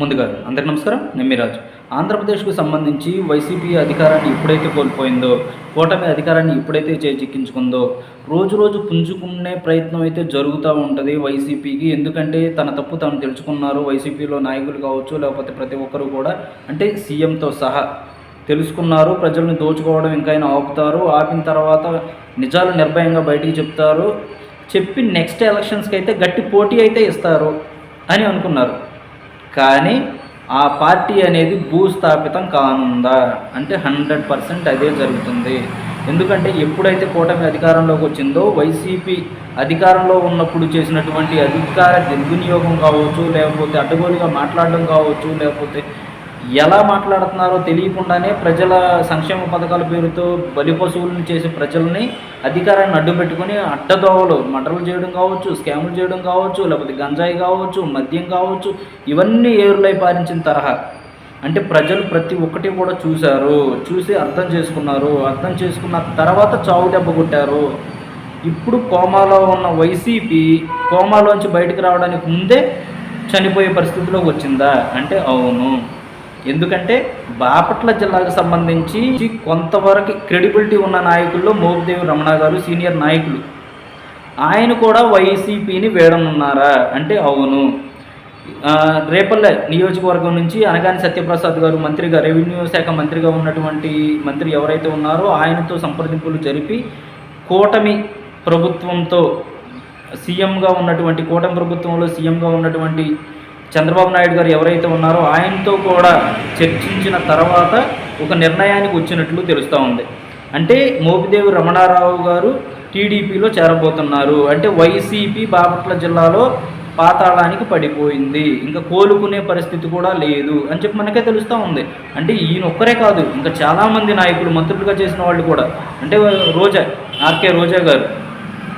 ముందుగా అందరికీ నమస్కారం. నేను ఆంధ్రప్రదేశ్కు సంబంధించి వైసీపీ అధికారాన్ని ఎప్పుడైతే కోల్పోయిందో కూటమి అధికారాన్ని ఎప్పుడైతే చేజిక్కించుకుందో రోజు రోజు పుంజుకునే ప్రయత్నం అయితే జరుగుతూ ఉంటుంది వైసీపీకి. ఎందుకంటే తన తప్పు తాను తెలుసుకున్నారు. వైసీపీలో నాయకులు కావచ్చు లేకపోతే ప్రతి ఒక్కరు కూడా అంటే సీఎంతో సహా తెలుసుకున్నారు. ప్రజల్ని దోచుకోవడం ఇంకైనా ఆపుతారు. ఆపిన తర్వాత నిజాలు నిర్భయంగా బయటికి చెప్తారు. చెప్పి నెక్స్ట్ ఎలక్షన్స్కి అయితే గట్టి పోటీ అయితే ఇస్తారు అని అనుకున్నారు. కానీ ఆ పార్టీ అనేది భూస్థాపితం కానుందా? అంటే హండ్రెడ్ పర్సెంట్ అదే జరుగుతుంది. ఎందుకంటే ఎప్పుడైతే కూటమి అధికారంలోకి వచ్చిందో వైసీపీ అధికారంలో ఉన్నప్పుడు చేసినటువంటి అధికార దుర్వినియోగం కావచ్చు లేకపోతే అడ్డగోలుగా మాట్లాడడం కావచ్చు లేకపోతే ఎలా మాట్లాడుతున్నారో తెలియకుండానే ప్రజల సంక్షేమ పథకాల పేరుతో బలి పశువులను చేసే ప్రజల్ని అధికారాన్ని అడ్డుపెట్టుకొని అడ్డదోవలు మంటలు చేయడం కావచ్చు స్కాములు చేయడం కావచ్చు లేకపోతే గంజాయి కావచ్చు మద్యం కావచ్చు ఇవన్నీ ఏరులై పారించిన తరహా. అంటే ప్రజలు ప్రతి ఒక్కటి కూడా చూశారు చూసి అర్థం చేసుకున్నారు అర్థం చేసుకున్న తర్వాత చావు దెబ్బ కొట్టారు. ఇప్పుడు కోమాలో ఉన్న వైసీపీ కోమాలోంచి బయటకు రావడానికి ముందే చనిపోయే పరిస్థితిలోకి వచ్చిందా? అంటే అవును. ఎందుకంటే బాపట్ల జిల్లాకు సంబంధించి కొంతవరకు క్రెడిబిలిటీ ఉన్న నాయకుల్లో మోపిదేవి రమణ గారు సీనియర్ నాయకులు. ఆయన కూడా వైసీపీని వేడనున్నారా? అంటే అవును. రేపల్లె నియోజకవర్గం నుంచి అనగాని సత్యప్రసాద్ గారు మంత్రిగా రెవెన్యూ శాఖ మంత్రిగా ఉన్నటువంటి మంత్రి ఎవరైతే ఉన్నారో ఆయనతో సంప్రదింపులు జరిపి కూటమి ప్రభుత్వంతో సీఎంగా ఉన్నటువంటి కూటమి ప్రభుత్వంలో సీఎంగా ఉన్నటువంటి చంద్రబాబు నాయుడు గారు ఎవరైతే ఉన్నారో ఆయనతో కూడా చర్చించిన తర్వాత ఒక నిర్ణయానికి వచ్చినట్లు తెలుస్తూ ఉంది. అంటే మోపిదేవి రమణారావు గారు టీడీపీలో చేరబోతున్నారు. అంటే వైసీపీ బాపట్ల జిల్లాలో పాతాళానికి పడిపోయింది. ఇంకా కోలుకునే పరిస్థితి కూడా లేదు అని చెప్పి మనకే తెలుస్తూ ఉంది. అంటే ఈయన ఒక్కరే కాదు ఇంకా చాలామంది నాయకులు మంత్రులుగా చేసిన వాళ్ళు కూడా. అంటే రోజా ఆర్కే రోజా గారు.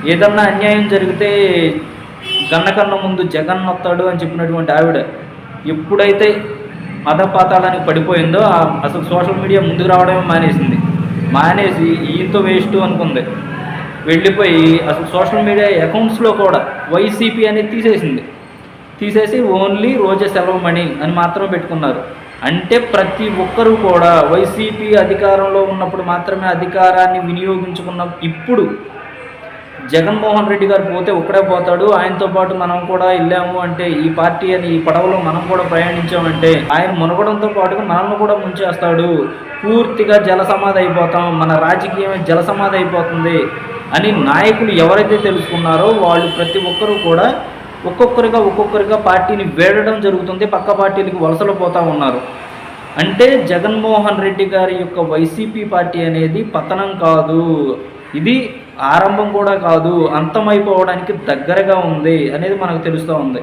ఏదన్నా అన్యాయం జరిగితే గన్నకన్న ముందు జగన్ వస్తాడు అని చెప్పినటువంటి ఆవిడ ఎప్పుడైతే మదపాతాళానికి పడిపోయిందో అసలు సోషల్ మీడియా ముందుకు రావడమే మానేసింది. మానేసి ఈయంతో వేస్ట్ అనుకుంది. వెళ్ళిపోయి అసలు సోషల్ మీడియా అకౌంట్స్లో కూడా వైసీపీ అనేది తీసేసింది. తీసేసి ఓన్లీ రోజా సెలవుమణి అని మాత్రమే పెట్టుకున్నారు. అంటే ప్రతి ఒక్కరూ కూడా వైసీపీ అధికారంలో ఉన్నప్పుడు మాత్రమే అధికారాన్ని వినియోగించుకున్న ఇప్పుడు జగన్మోహన్ రెడ్డి గారు పోతే ఒక్కడే పోతాడు. ఆయనతో పాటు మనం కూడా వెళ్ళాము అంటే ఈ పార్టీ అని ఈ పడవలో మనం కూడా ప్రయాణించామంటే ఆయన మునగడంతో పాటుగా మనల్ని కూడా ముంచేస్తాడు. పూర్తిగా జలసమాధి అయిపోతాం. మన రాజకీయం జలసమాధి అయిపోతుంది అని నాయకులు ఎవరైతే తెలుసుకున్నారో వాళ్ళు ప్రతి ఒక్కరూ కూడా ఒక్కొక్కరిగా ఒక్కొక్కరిగా పార్టీని వేడడం జరుగుతుంది. పక్క పార్టీలకు వలసలు పోతా ఉన్నారు. అంటే జగన్మోహన్ రెడ్డి గారి యొక్క వైసీపీ పార్టీ అనేది పతనం కాదు. ఇది ఆరంభం కూడా కాదు అంతమైపోవడానికి దగ్గరగా ఉంది అనేది మనకు తెలుస్తూ ఉంది.